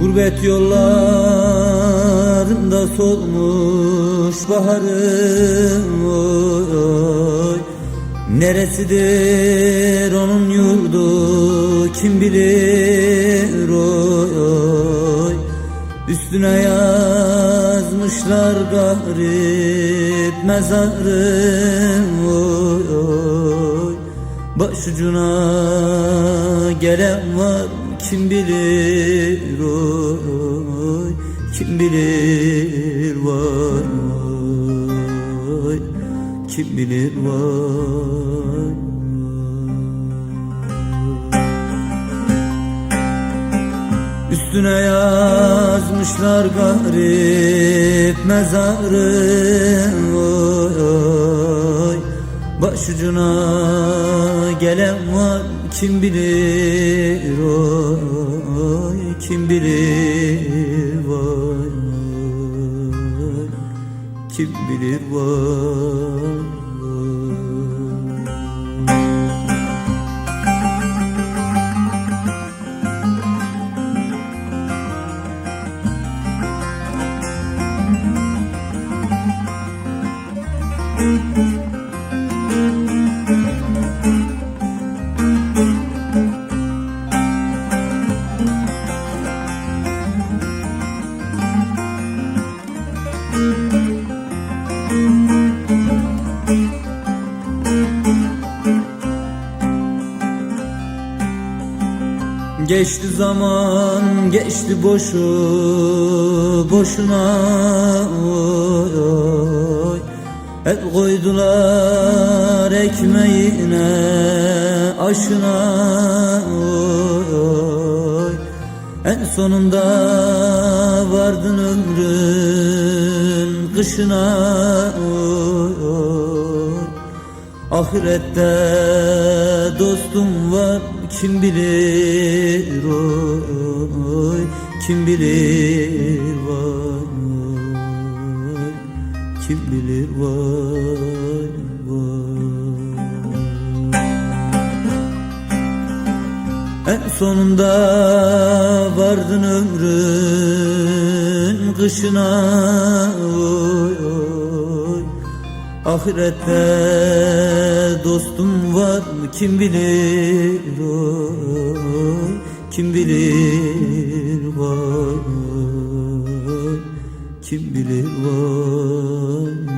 Gurbet yollarında solmuş baharım oy, oy. Neresidir onun yurdu kim bilir oy, oy. Üstüne yazmışlar garip mezarım oy, oy. Başucuna gelen var kim bilir oy Kim bilir var oy Kim bilir var Üstüne yazmışlar garip mezarı oy, oy. Başucuna gelen var kim bilir oy Kim bilir vay. Kim bilir vay Geçti zaman geçti boşu boşuna oy, oy. El koydular ekmeğine aşına oy, oy. En sonunda vardın ömrün kışına oy, oy. Ahirette dostum var kim bilir oy Kim bilir var Kim bilir var var En sonunda vardın ömrün kışına oy, oy. Ahirette dostum var kim bilir oy. Kim bilir var Kim bilir var